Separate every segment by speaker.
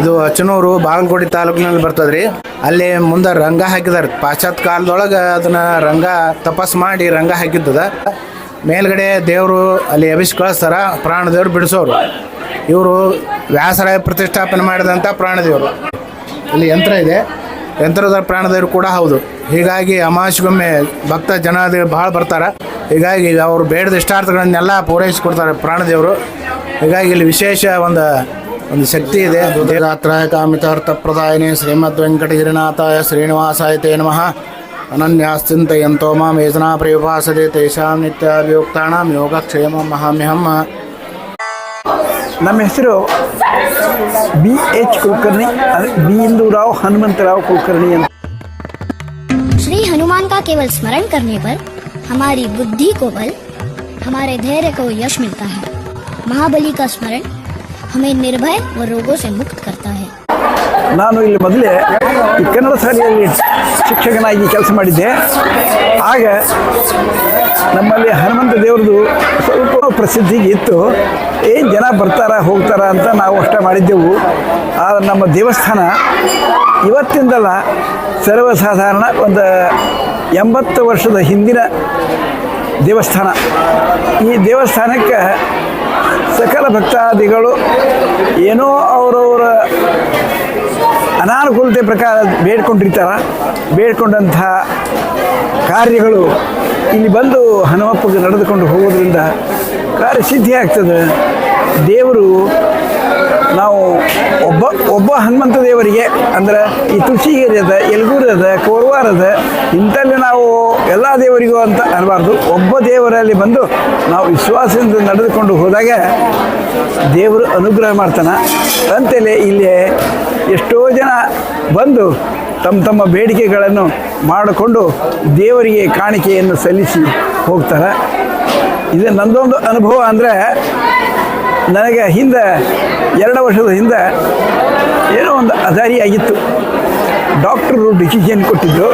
Speaker 1: ಇದು ಅಚ್ಚನೂರು ಬಾಗಲಕೋಟೆ ತಾಲೂಕಿನಲ್ಲಿ ಬರ್ತದ್ರಿ. ಅಲ್ಲಿ ಮುಂದೆ ರಂಗ ಹಾಕಿದಾರೆ. ಪಾಶ್ಚಾತ್ಯ ಕಾಲದೊಳಗೆ ಅದನ್ನ ರಂಗ ತಪಾಸ್ ಮಾಡಿ ರಂಗ ಹಾಕಿದ್ದದ. ಮೇಲ್ಗಡೆ ದೇವರು ಅಲ್ಲಿ ಅಭಿಷ್ ಕಳಿಸ್ತಾರ, ಪ್ರಾಣ ದೇವ್ರು ಬಿಡಿಸೋರು. ಇವರು ವ್ಯಾಸರಾಯ ಪ್ರತಿಷ್ಠಾಪನೆ ಮಾಡಿದಂಥ ಪ್ರಾಣದೇವರು ಇಲ್ಲಿ ಯಂತ್ರ ಇದೆ. ಯಂತ್ರದ ಪ್ರಾಣದೇವರು ಕೂಡ ಹೌದು. ಹೀಗಾಗಿ ಅಮಾವಾಸ್ಯೆಗೊಮ್ಮೆ ಭಕ್ತ ಜನಾದಿ ಭಾಳ ಬರ್ತಾರೆ. ಹೀಗಾಗಿ ಅವರು ಬೇಡದ ಇಷ್ಟಾರ್ಥಗಳನ್ನೆಲ್ಲ ಪೂರೈಸಿಕೊಡ್ತಾರೆ ಪ್ರಾಣದೇವರು ಹೀಗಾಗಿ ಇಲ್ಲಿ ವಿಶೇಷ ಒಂದು ಒಂದು ಶಕ್ತಿ ಇದೆ ಗಾತ್ರಾಯ ಕಾಮಿತಾರ್ಥ ಪ್ರದಾಯನೆ ಶ್ರೀಮದ್ ವೆಂಕಟಗಿರಿನಾಥಾಯ ಶ್ರೀನಿವಾಸಾಯ ತೇ ನಮಃ ಅನನ್ಯಾಸ್ತಿಂತಯಂತೋ ಮಾಂ ವೇದನಾ ಪ್ರಯುಪಾಸದೆ ತೇಷಾಂ ನಿತ್ಯಾಭಿಯುಕ್ತಾನಾಂ ಯೋಗಕ್ಷೇಮ ಮಹಾಮ್ಯಹಂ
Speaker 2: ನಮ್ಮ ಹೆಸರು ಬಿ ಎಚ್ ಕುಲಕರ್ಣಿ ಅಂದರೆ ಬಿ ಇಂದೂರಾವ್ ಹನುಮಂತರಾವ್ ಕುಲಕರ್ಣಿ ಅಂತ
Speaker 3: श्री हनुमान का केवल स्मरण करने पर हमारी बुद्धि को बल हमारे धैर्य को यश मिलता है महाबली का स्मरण हमें निर्भय व रोगों से मुक्त करता है
Speaker 2: ನಾನು ಇಲ್ಲಿ ಮೊದಲೇ ಈ ಕನ್ನಡ ಶಾಲೆಯಲ್ಲಿ ಶಿಕ್ಷಕನಾಗಿ ಕೆಲಸ ಮಾಡಿದ್ದೆ ಆಗ ನಮ್ಮಲ್ಲಿ ಹನುಮಂತ ದೇವ್ರದ್ದು ಸ್ವಲ್ಪ ಪ್ರಸಿದ್ಧಿಗೆ ಇತ್ತು ಏನು ಜನ ಬರ್ತಾರ ಹೋಗ್ತಾರ ಅಂತ ನಾವು ಅಷ್ಟೇ ಮಾಡಿದ್ದೆವು ಆದರೆ ನಮ್ಮ ದೇವಸ್ಥಾನ ಇವತ್ತಿಂದಲ್ಲ ಸರ್ವಸಾಧಾರಣ ಒಂದು ಎಂಬತ್ತು ವರ್ಷದ ಹಿಂದಿನ ದೇವಸ್ಥಾನ ಈ ದೇವಸ್ಥಾನಕ್ಕೆ ಸಕಲ ಭಕ್ತಾದಿಗಳು ಏನೋ ಅವರವರ ಅನಾನುಕೂಲತೆ ಪ್ರಕಾರ ಬೇಡ್ಕೊಂಡಿರ್ತಾರ ಬೇಡ್ಕೊಂಡಂತಹ ಕಾರ್ಯಗಳು ಇಲ್ಲಿ ಬಂದು ಹನುಮಪ್ಪಗೆ ನಡೆದುಕೊಂಡು ಹೋಗೋದ್ರಿಂದ ಕಾರ್ಯ ಸಿದ್ಧಿ ಆಗ್ತದೆ ದೇವರು ನಾವು ಒಬ್ಬ ಒಬ್ಬ ಹನುಮಂತ ದೇವರಿಗೆ, ಅಂದ್ರೆ ಈ ತುಳಸಿಗೇರಿ ಅದ ಕೋರ್ವಾರದ ಅದ ಕೋರವಾರ ಅದ ಇಂಥಲ್ಲಿ ನಾವು ಎಲ್ಲ ದೇವರಿಗೂ ಅಂತ ಅನ್ನಬಾರ್ದು ಒಬ್ಬ ದೇವರಲ್ಲಿ ಬಂದು ನಾವು ವಿಶ್ವಾಸದಿಂದ ನಡೆದುಕೊಂಡು ಹೋದಾಗ ದೇವರು ಅನುಗ್ರಹ ಮಾಡ್ತಾನೆ. ಅಂತೇಳಿ ಇಲ್ಲಿ ಎಷ್ಟೋ ಜನ ಬಂದು ತಮ್ಮ ತಮ್ಮ ಬೇಡಿಕೆಗಳನ್ನು ಮಾಡಿಕೊಂಡು ದೇವರಿಗೆ ಕಾಣಿಕೆಯನ್ನು ಸಲ್ಲಿಸಿ ಹೋಗ್ತಾರೆ. ಇದು ನಂದೊಂದು ಅನುಭವ ಅಂದರೆ ನನಗೆ ಹಿಂದೆ ಎರಡು ವರ್ಷದ ಹಿಂದೆ ಏನೋ ಒಂದು ಅದಾರಿ ಆಗಿತ್ತು. ಡಾಕ್ಟ್ರು ಡಿಸಿಷನ್ ಕೊಟ್ಟಿದ್ದರು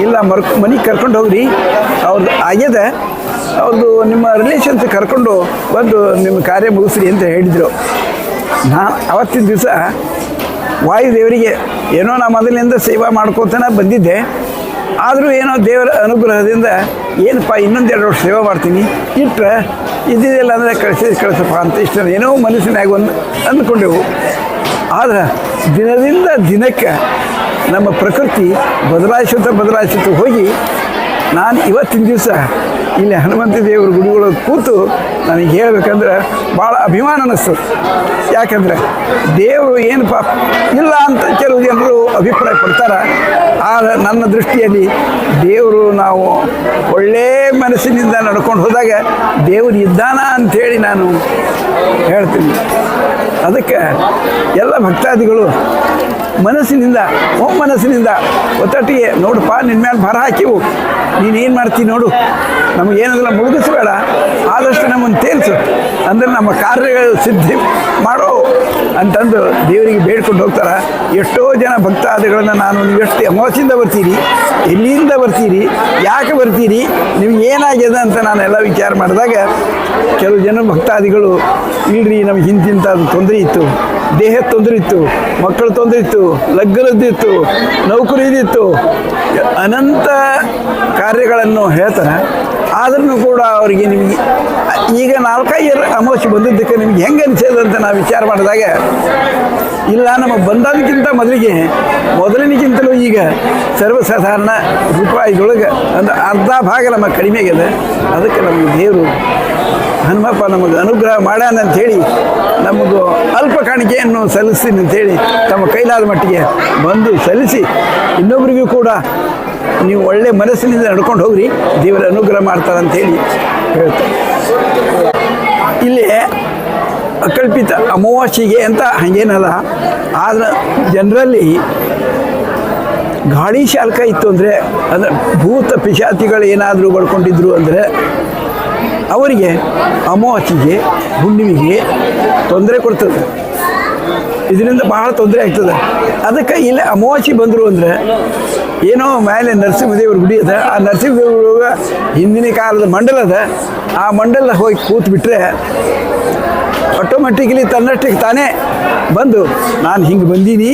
Speaker 2: ಇಲ್ಲ, ಮರ್, ಮನೆಗೆ ಕರ್ಕೊಂಡು ಹೋಗ್ರಿ. ಅವ್ರದ್ದು ಆಗ್ಯದ. ಅವ್ರದ್ದು ನಿಮ್ಮ ರಿಲೇಷನ್ಸ್ ಕರ್ಕೊಂಡು ಬಂದು ನಿಮ್ಮ ಕಾರ್ಯ ಮುಗಿಸ್ರಿ ಅಂತ ಹೇಳಿದರು. ನಾನು ಅವತ್ತಿನ ದಿವಸ ವಾಯುದೇವರಿಗೆ ಏನೋ ನಾ ಮೊದಲಿಂದ ಸೇವಾ ಮಾಡ್ಕೋತಾನೆ ಬಂದಿದ್ದೆ. ಆದರೂ ಏನೋ ದೇವರ ಅನುಗ್ರಹದಿಂದ, ಏನಪ್ಪ ಇನ್ನೊಂದೆರಡು ವರ್ಷ ಸೇವೆ ಮಾಡ್ತೀನಿ. ಇಟ್ಟರೆ ಇದ್ದಿದ್ದಿಲ್ಲ ಅಂದರೆ ಕಳಿಸಿ ಕಳಿಸಪ್ಪ ಅಂತ ಇಷ್ಟ ಏನೋ ಮನಸ್ಸಿನಾಗ ಒಂದು ಅಂದ್ಕೊಂಡೆವು. ಆದರೆ, ದಿನದಿಂದ ದಿನಕ್ಕೆ ನಮ್ಮ ಪ್ರಕೃತಿ ಬದಲಾಯಿಸುತ್ತಾ ಬದಲಾಯಿಸುತ್ತಾ ಹೋಗಿ, ನಾನು ಇವತ್ತಿನ ದಿವಸ ಇಲ್ಲಿ ಹನುಮಂತ ದೇವರ ಗುಡಿಗಳು ಕೂತು ನನಗೆ ಹೇಳ್ಬೇಕಂದ್ರೆ ಭಾಳ ಅಭಿಮಾನ ಅನ್ನಿಸ್ತು. ಯಾಕಂದರೆ ದೇವರು ಏನಪ್ಪ ಇಲ್ಲ ಅಂತ ಕೆಲವು ಜನರು ಅಭಿಪ್ರಾಯ ಪಡ್ತಾರೆ. ಆದರೆ ನನ್ನ ದೃಷ್ಟಿಯಲ್ಲಿ ದೇವರು ನಾವು ಒಳ್ಳೆಯ ಮನಸ್ಸಿನಿಂದ ನಡ್ಕೊಂಡು ಹೋದಾಗ ದೇವರು ಇದ್ದಾನ ಅಂಥೇಳಿ ನಾನು ಹೇಳ್ತೀನಿ. ಅದಕ್ಕೆ ಎಲ್ಲ ಭಕ್ತಾದಿಗಳು ಮನಸ್ಸಿನಿಂದ, ಓ ಮನಸ್ಸಿನಿಂದ ಒತ್ತಟ್ಟಿಗೆ ನೋಡಪ್ಪ ನಿನ್ನ ಮೇಲೆ ಭಾರ ಹಾಕಿವು. ನೀನು ಏನು ಮಾಡ್ತೀನಿ ನೋಡು ನಮಗೇನದಲ್ಲ ಮುಳುಗಿಸ್ಬೇಡ. ಆದಷ್ಟು ನಮ್ಮನ್ನು ತೇರಿಸು ಅಂದರೆ ನಮ್ಮ ಕಾರ್ಯಗಳು ಸಿದ್ಧಿ ಮಾಡೋ ಅಂತಂದು ದೇವರಿಗೆ ಬೇಡ್ಕೊಂಡು ಹೋಗ್ತಾರೆ. ಎಷ್ಟೋ ಜನ ಭಕ್ತಾದಿಗಳನ್ನು ನಾನು ನೀವು ಎಷ್ಟು ಅಮಾವಾಸ್ಯಿಂದ ಬರ್ತೀರಿ, ಎಲ್ಲಿಂದ ಬರ್ತೀರಿ, ಯಾಕೆ ಬರ್ತೀರಿ, ನಿಮ್ಗೆ ಏನಾಗಿದೆ ಅಂತ ನಾನು ಎಲ್ಲ ವಿಚಾರ ಮಾಡಿದಾಗ, ಕೆಲವು ಜನ ಭಕ್ತಾದಿಗಳು, ಇಲ್ರಿ ನಮ್ಗೆ ಹಿಂದಿಂತ ತೊಂದರೆ ಇತ್ತು. ದೇಹದ ತೊಂದರೆ ಇತ್ತು ಮಕ್ಕಳ ತೊಂದರೆ ಇತ್ತು ಲಗ್ನದ್ದಿತ್ತು ನೌಕರಿದಿತ್ತು ಅನಂತ ಕಾರ್ಯಗಳನ್ನು ಹೇಳ್ತಾರೆ. ಆದ್ರೂ ಕೂಡ ಅವರಿಗೆ ನಿಮಗೆ, ಈಗ ನಾಲ್ಕೈದು ಅಮಾವಾಸ್ಯೆ ಬಂದಿದ್ದಕ್ಕೆ ನಿಮ್ಗೆ ಹೆಂಗೆ ಅನಿಸೋದು ಅಂತ ನಾವು ವಿಚಾರ ಮಾಡಿದಾಗ ಇಲ್ಲ ನಮಗೆ ಬಂದಾದಕ್ಕಿಂತ ಮೊದಲಿಗೆ, ಮೊದಲಿನಕ್ಕಿಂತಲೂ ಈಗ ಸರ್ವಸಾಧಾರಣ ರೂಪಾಯಿದೊಳಗೆ ಅಂದ್ರೆ ಅರ್ಧ ಭಾಗ ನಮ್ಮ ಕಡಿಮೆ ಆಗಿದೆ ಅದಕ್ಕೆ ನಮಗೆ ದೇವರು ಹನುಮಪ್ಪ ನಮಗೆ ಅನುಗ್ರಹ ಮಾಡ್ಯಾನ ಹೇಳಿ ನಮಗೂ ಅಲ್ಪ ಕಾಣಿಕೆಯನ್ನು ಸಲ್ಲಿಸ್ತೀನಿ ಅಂತೇಳಿ ತಮ್ಮ ಕೈಲಾದ ಮಟ್ಟಿಗೆ ಬಂದು ಸಲ್ಲಿಸಿ ಇನ್ನೊಬ್ಬರಿಗೂ ಕೂಡ ನೀವು ಒಳ್ಳೆ ಮನಸ್ಸಿನಿಂದ ನಡ್ಕೊಂಡು ಹೋಗ್ರಿ, ದೇವರ ಅನುಗ್ರಹ ಮಾಡ್ತಾರೆ ಅಂತೇಳಿ ಹೇಳ್ತಾರೆ. ಇಲ್ಲಿ ಅಕಲ್ಪಿತ ಅಮಾವಾಸ್ಯೆಗೆ ಅಂತ ಹಾಗೇನಲ್ಲ, ಆದ್ರೆ ಜನರಲ್ಲಿ ಗಾಳಿ ಶಾಲ್ಕ ಇತ್ತು ಅಂದರೆ ಅಂದರೆ ಭೂತ ಪಿಶಾತಿಗಳು ಏನಾದರೂ ಬಳ್ಕೊಂಡಿದ್ರು ಅಂದರೆ ಅವರಿಗೆ ಅಮಾವಾಸ್ಯೆಗೆ ಹುಣ್ಣಿಮೆಗೆ ತೊಂದರೆ ಕೊಡ್ತದೆ. ಇದರಿಂದ ಬಹಳ ತೊಂದರೆ ಆಗ್ತದೆ. ಅದಕ್ಕೆ ಇಲ್ಲಿ ಅಮಾವಾಸ್ಯೆ ಬಂದರು ಅಂದರೆ ಏನೋ ಮೇಲೆ ನರಸಿಂಹದೇವ್ರ ಗುಡಿ ಅದ ಆ ನರಸಿಂಹದೇವ್ರ ಹಿಂದಿನ ಕಾಲದ ಮಂಡಲ ಅದ ಆ ಮಂಡಲ ಹೋಗಿ ಕೂತ್ಬಿಟ್ರೆ ಆಟೋಮೆಟಿಕಲಿ ತನ್ನಷ್ಟಕ್ಕೆ ತಾನೇ ಬಂದು, ನಾನು ಹಿಂಗೆ ಬಂದೀನಿ,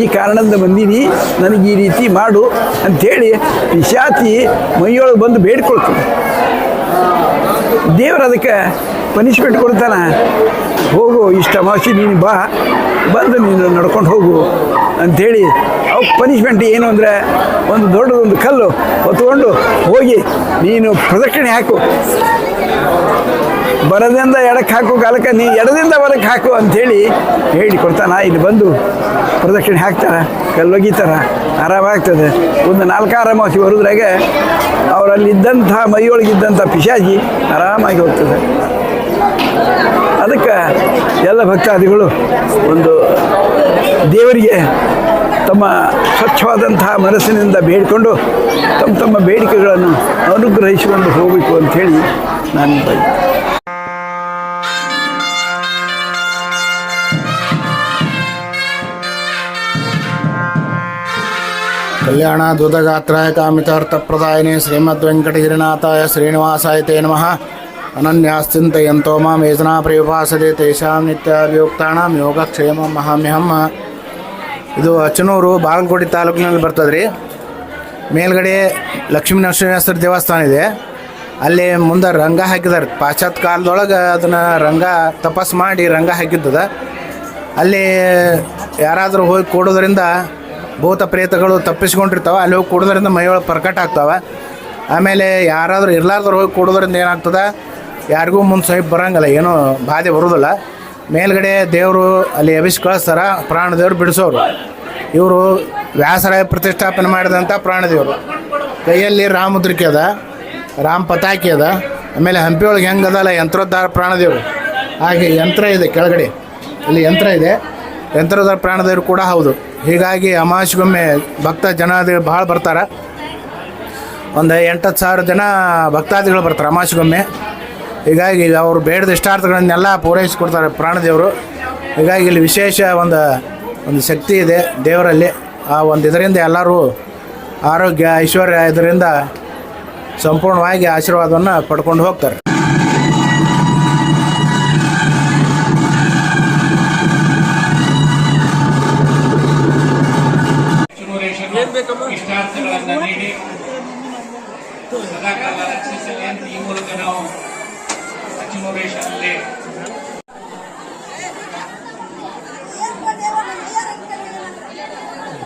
Speaker 2: ಈ ಕಾರಣದಿಂದ ಬಂದೀನಿ, ನನಗೆ ಈ ರೀತಿ ಮಾಡು ಅಂಥೇಳಿ ಪಿಶಾಚಿ ಮೈಯೊಳಗೆ ಬಂದು ಬೇಡ್ಕೊಳ್ತೀನಿ ದೇವರು ಅದಕ್ಕೆ ಪನಿಷ್ಮೆಂಟ್ ಕೊಡ್ತಾನ? ಹೋಗು ಇಷ್ಟ ಅಮಾವಾಸ್ಯೆ ನೀನು ಬಾ ಬಂದು ನೀನು ನಡ್ಕೊಂಡು ಹೋಗು ಅಂಥೇಳಿ ಪನಿಷ್ಮೆಂಟ್ ಏನು ಅಂದರೆ ಒಂದು ದೊಡ್ಡದೊಂದು ಕಲ್ಲು ಹೊತ್ಕೊಂಡು ಹೋಗಿ ನೀನು ಪ್ರದಕ್ಷಿಣೆ ಹಾಕು. ಬರದಿಂದ ಎಡಕ್ಕೆ ಹಾಕು, ಕಾಲಕ್ಕೆ ನೀ ಎಡದಿಂದ ಬರಕ್ಕೆ ಹಾಕು ಅಂಥೇಳಿ ಹೇಳಿ ಕೊಡ್ತಾನ. ಇಲ್ಲಿ ಬಂದು ಪ್ರದಕ್ಷಿಣೆ ಹಾಕ್ತಾರೆ ಕಲ್ಲೊಗಿತಾರೆ ಆರಾಮಾಗ್ತದೆ ಒಂದು ನಾಲ್ಕು ಆರಾಮಾಸಿ ಬರೋದ್ರಾಗ ಅವರಲ್ಲಿದ್ದಂಥ ಮೈಯೊಳಗಿದ್ದಂಥ ಪಿಶಾಜಿ ಆರಾಮಾಗಿ ಹೋಗ್ತದೆ. ಅದಕ್ಕೆ ಎಲ್ಲ ಭಕ್ತಾದಿಗಳು ಒಂದು ದೇವರಿಗೆ ತಮ್ಮ ಸ್ವಚ್ಛವಾದಂತಹ ಮನಸ್ಸಿನಿಂದ ಬೇಡಿಕೊಂಡು ತಮ್ಮ ತಮ್ಮ ಬೇಡಿಕೆಗಳನ್ನು ಅನುಗ್ರಹಿಸಿಕೊಂಡು ಹೋಗಬೇಕು ಅಂಥೇಳಿ ನಾನು ಬಯಸ್ತೇನೆ.
Speaker 1: ಕಲ್ಯಾಣ ದುದಗಾತ್ರಾಯ ಕಾಮಿತಾರ್ಥಪ್ರದಾಯಿನಿ ಶ್ರೀಮದ್ ವೆಂಕಟಗಿರಿನಾಥಾಯ ಶ್ರೀನಿವಾಸಾಯ ತೇ ನಮಃ ಅನನ್ಯಾಸ್ತಿಂತಯಂತೋ ಮಾಂ ಯೋಜನಾ ಪ್ರಿಯಪಾಸದೆ ತೇಷಾಂ ನಿತ್ಯಾಭಿಯುಕ್ತಾಣಂ ಯೋಗಕ್ಷೇಮ ಮಹಾಮ್ಯಹಂ ಇದು ಅಚನೂರು ಬಾಗಲಕೋಟೆ ತಾಲೂಕಿನಲ್ಲಿ ಬರ್ತದೆ ರೀ ಮೇಲ್ಗಡೆ ಲಕ್ಷ್ಮೀ ನರಸಿಂಹೇಶ್ವರ ದೇವಸ್ಥಾನ ಇದೆ. ಅಲ್ಲಿ ಮುಂದೆ ರಂಗ ಹಾಕಿದ್ದಾರೆ. ಪಾಶ್ಚಾತ್ಯ ಕಾಲದೊಳಗೆ ಅದನ್ನು ರಂಗ ತಪಸ್ ಮಾಡಿ ರಂಗ ಹಾಕಿದ್ದದ. ಅಲ್ಲಿ ಯಾರಾದರೂ ಹೋಗಿ ಕೂಡೋದ್ರಿಂದ ಭೂತ ಪ್ರೇತಗಳು ತಪ್ಪಿಸ್ಕೊಂಡಿರ್ತಾವೆ. ಅಲ್ಲಿ ಹೋಗಿ ಕೂಡೋದ್ರಿಂದ ಮೈಯೊಳಗೆ ಪ್ರಕಟ ಆಗ್ತಾವೆ. ಆಮೇಲೆ ಯಾರಾದರೂ ಇರಲಾರ್ದ್ರು ಹೋಗಿ ಕೂಡೋದ್ರಿಂದ ಏನಾಗ್ತದೆ? ಯಾರಿಗೂ ಮುಂದೆ ಸಮೀಪ ಬರೋಂಗಿಲ್ಲ. ಏನೂ ಬಾಧೆ ಬರೋದಿಲ್ಲ. ಮೇಲ್ಗಡೆ ದೇವರು ಅಲ್ಲಿ ಅಭಿಷ್ ಕಳಿಸ್ತಾರ, ಪ್ರಾಣ ದೇವ್ರು ಬಿಡಿಸೋರು. ಇವರು ವ್ಯಾಸರಾಯ ಪ್ರತಿಷ್ಠಾಪನೆ ಮಾಡಿದಂಥ ಪ್ರಾಣದೇವರು ಕೈಯಲ್ಲಿ ರಾಮುದ್ರಿಕೆ ಅದ, ರಾಮ ಪತಾಕಿ ಅದ, ಆಮೇಲೆ ಹಂಪಿ ಹೆಂಗೆ ಅದಲ್ಲ ಯಂತ್ರೋದ್ಧಾರ ಪ್ರಾಣದೇವರು ಹಾಗೆ ಯಂತ್ರ ಇದೆ ಕೆಳಗಡೆ ಇಲ್ಲಿ ಯಂತ್ರ ಇದೆ. ಯಂತ್ರೋದ್ಧಾರ ಪ್ರಾಣದೇವರು ಕೂಡ ಹೌದು. ಹೀಗಾಗಿ ಅಮಾಶಿಗೊಮ್ಮೆ ಭಕ್ತ ಜನಾದಿಗಳು ಭಾಳ ಬರ್ತಾರೆ. ಒಂದು ಎಂಟತ್ತು ಸಾವಿರ ಜನ ಭಕ್ತಾದಿಗಳು ಬರ್ತಾರೆ ಅಮಾವಾಸ್ಯೆಗೊಮ್ಮೆ. ಹೀಗಾಗಿ ಅವರು ಬೇಡದ ಇಷ್ಟಾರ್ಥಗಳನ್ನೆಲ್ಲ ಪೂರೈಸಿಕೊಡ್ತಾರೆ ಪ್ರಾಣದೇವರು. ಹೀಗಾಗಿ ಇಲ್ಲಿ ವಿಶೇಷ ಒಂದು ಒಂದು ಶಕ್ತಿ ಇದೆ ದೇವರಲ್ಲಿ. ಆ ಒಂದು ಇದರಿಂದ ಎಲ್ಲರೂ ಆರೋಗ್ಯ, ಐಶ್ವರ್ಯ ಇದರಿಂದ ಸಂಪೂರ್ಣವಾಗಿ ಆಶೀರ್ವಾದವನ್ನು ಪಡ್ಕೊಂಡು ಹೋಗ್ತಾರೆ.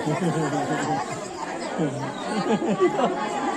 Speaker 4: ハハ
Speaker 5: ハハ。